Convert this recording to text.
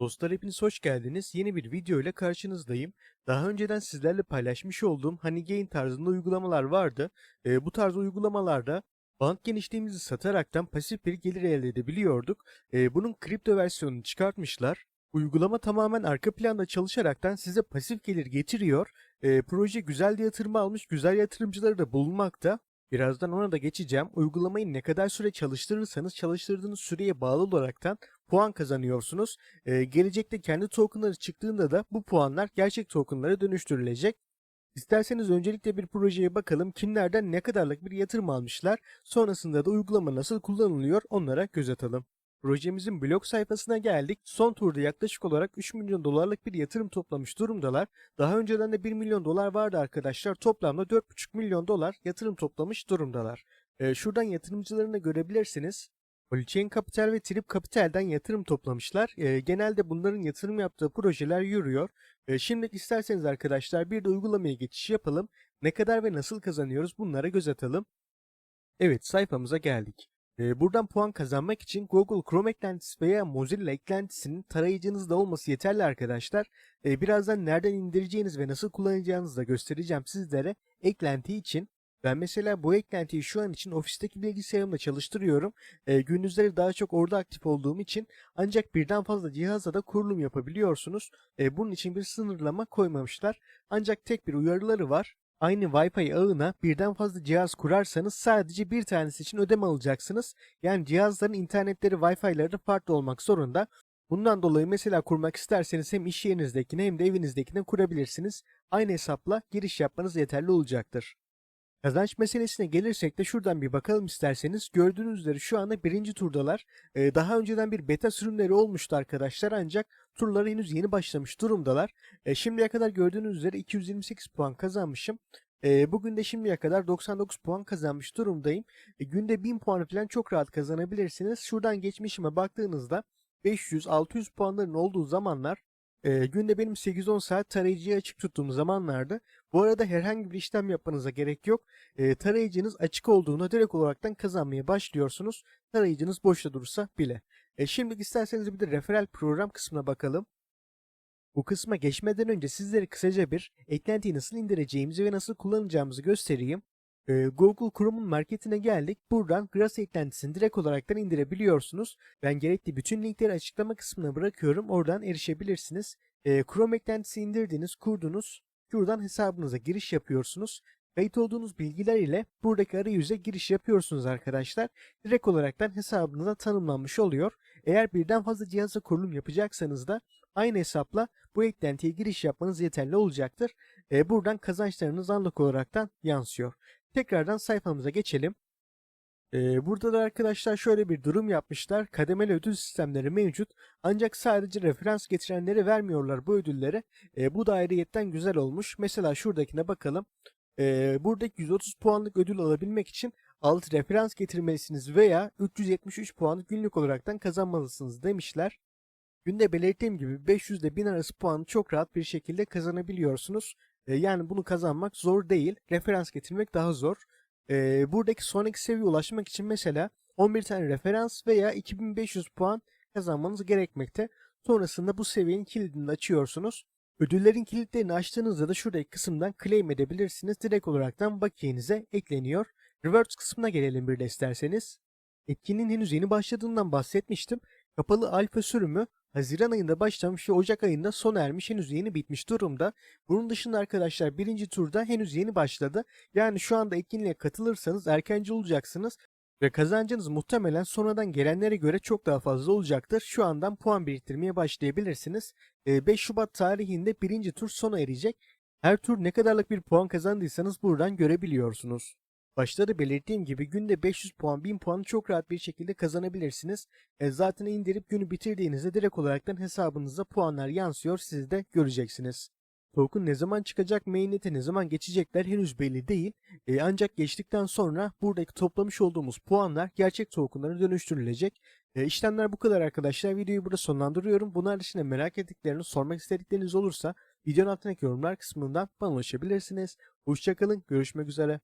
Dostlar hepiniz hoş geldiniz. Yeni bir video ile karşınızdayım. Daha önceden sizlerle paylaşmış olduğum Honeygain tarzında uygulamalar vardı. Ee, bu tarz uygulamalarda band genişliğimizi sataraktan pasif bir gelir elde edebiliyorduk. Ee, bunun kripto versiyonunu çıkartmışlar. Uygulama tamamen arka planda çalışaraktan size pasif gelir getiriyor. Ee, proje güzel yatırım almış, güzel yatırımcıları da bulunmakta. Birazdan ona da geçeceğim. Uygulamayı ne kadar süre çalıştırırsanız çalıştırdığınız süreye bağlı olaraktan puan kazanıyorsunuz. Ee, gelecekte kendi tokenları çıktığında da bu puanlar gerçek tokenlara dönüştürülecek. İsterseniz öncelikle bir projeye bakalım kimlerden ne kadarlık bir yatırım almışlar. Sonrasında da uygulama nasıl kullanılıyor onlara göz atalım. Projemizin blog sayfasına geldik. Son turda yaklaşık olarak 3 milyon dolarlık bir yatırım toplamış durumdalar. Daha önceden de 1 milyon dolar vardı arkadaşlar. Toplamda 4,5 milyon dolar yatırım toplamış durumdalar. Ee, şuradan yatırımcılarını görebilirsiniz. Polychain Capital ve Trip Capital'den yatırım toplamışlar. Ee, genelde bunların yatırım yaptığı projeler yürüyor. Ee, şimdi isterseniz arkadaşlar bir de uygulamaya geçiş yapalım. Ne kadar ve nasıl kazanıyoruz bunlara göz atalım. Evet sayfamıza geldik. Ee, buradan puan kazanmak için Google Chrome eklentisi veya Mozilla eklentisinin tarayıcınızda olması yeterli arkadaşlar. Ee, birazdan nereden indireceğiniz ve nasıl kullanacağınızı da göstereceğim sizlere eklenti için. Ben mesela bu eklentiyi şu an için ofisteki bilgisayarımda çalıştırıyorum. Ee, gündüzleri daha çok orada aktif olduğum için ancak birden fazla cihazla da kurulum yapabiliyorsunuz. Ee, bunun için bir sınırlama koymamışlar. Ancak tek bir uyarıları var. Aynı Wi-Fi ağına birden fazla cihaz kurarsanız sadece bir tanesi için ödeme alacaksınız. Yani cihazların internetleri Wi-Fi'leri farklı olmak zorunda. Bundan dolayı mesela kurmak isterseniz hem iş yerinizdekine hem de evinizdekine kurabilirsiniz. Aynı hesapla giriş yapmanız yeterli olacaktır. Kazanç meselesine gelirsek de şuradan bir bakalım isterseniz. Gördüğünüz üzere şu anda birinci turdalar. Ee, daha önceden bir beta sürümleri olmuştu arkadaşlar ancak turları henüz yeni başlamış durumdalar. Ee, şimdiye kadar gördüğünüz üzere 228 puan kazanmışım. Ee, bugün de şimdiye kadar 99 puan kazanmış durumdayım. Ee, günde 1000 puan falan çok rahat kazanabilirsiniz. Şuradan geçmişime baktığınızda 500-600 puanların olduğu zamanlar e, günde benim 8-10 saat tarayıcıyı açık tuttuğum zamanlarda bu arada herhangi bir işlem yapmanıza gerek yok. E, tarayıcınız açık olduğunda direkt olaraktan kazanmaya başlıyorsunuz. Tarayıcınız boşta durursa bile. E, şimdi isterseniz bir de referral program kısmına bakalım. Bu kısma geçmeden önce sizlere kısaca bir eklentiyi nasıl indireceğimizi ve nasıl kullanacağımızı göstereyim. Ee, Google Chrome'un marketine geldik. Buradan Grass eklentisini direkt olaraktan indirebiliyorsunuz. Ben gerekli bütün linkleri açıklama kısmına bırakıyorum. Oradan erişebilirsiniz. Ee, Chrome eklentisi indirdiniz, kurdunuz. Şuradan hesabınıza giriş yapıyorsunuz. Kayıt olduğunuz bilgiler ile buradaki arayüze giriş yapıyorsunuz arkadaşlar. Direkt olaraktan hesabınıza tanımlanmış oluyor. Eğer birden fazla cihaza kurulum yapacaksanız da aynı hesapla bu eklentiye giriş yapmanız yeterli olacaktır. Ee, buradan kazançlarınız anlık olaraktan yansıyor. Tekrardan sayfamıza geçelim. Ee, burada da arkadaşlar şöyle bir durum yapmışlar. Kademeli ödül sistemleri mevcut. Ancak sadece referans getirenleri vermiyorlar bu ödülleri. Ee, bu da ayrıyetten güzel olmuş. Mesela şuradakine bakalım. Ee, buradaki 130 puanlık ödül alabilmek için 6 referans getirmelisiniz veya 373 puanı günlük olaraktan kazanmalısınız demişler. Günde belirttiğim gibi 500 ile 1000 arası puanı çok rahat bir şekilde kazanabiliyorsunuz. E, yani bunu kazanmak zor değil. Referans getirmek daha zor. E, buradaki sonraki seviyeye ulaşmak için mesela 11 tane referans veya 2500 puan kazanmanız gerekmekte. Sonrasında bu seviyenin kilidini açıyorsunuz. Ödüllerin kilitlerini açtığınızda da şuradaki kısımdan claim edebilirsiniz. Direkt olaraktan bakiyenize ekleniyor. Rewards kısmına gelelim bir de isterseniz. Etkinin henüz yeni başladığından bahsetmiştim. Kapalı alfa sürümü Haziran ayında başlamış ve Ocak ayında sona ermiş henüz yeni bitmiş durumda. Bunun dışında arkadaşlar birinci turda henüz yeni başladı. Yani şu anda etkinliğe katılırsanız erkenci olacaksınız ve kazancınız muhtemelen sonradan gelenlere göre çok daha fazla olacaktır. Şu andan puan biriktirmeye başlayabilirsiniz. 5 Şubat tarihinde birinci tur sona erecek. Her tur ne kadarlık bir puan kazandıysanız buradan görebiliyorsunuz. Başta da belirttiğim gibi günde 500 puan 1000 puanı çok rahat bir şekilde kazanabilirsiniz. E, zaten indirip günü bitirdiğinizde direkt olaraktan hesabınıza puanlar yansıyor siz de göreceksiniz. Token ne zaman çıkacak, mainnet'e ne zaman geçecekler henüz belli değil. E, ancak geçtikten sonra buradaki toplamış olduğumuz puanlar gerçek tokenlara dönüştürülecek. E, işlemler bu kadar arkadaşlar. Videoyu burada sonlandırıyorum. Bunlar dışında merak ettiklerini sormak istedikleriniz olursa videonun altındaki yorumlar kısmından bana ulaşabilirsiniz. Hoşçakalın. Görüşmek üzere.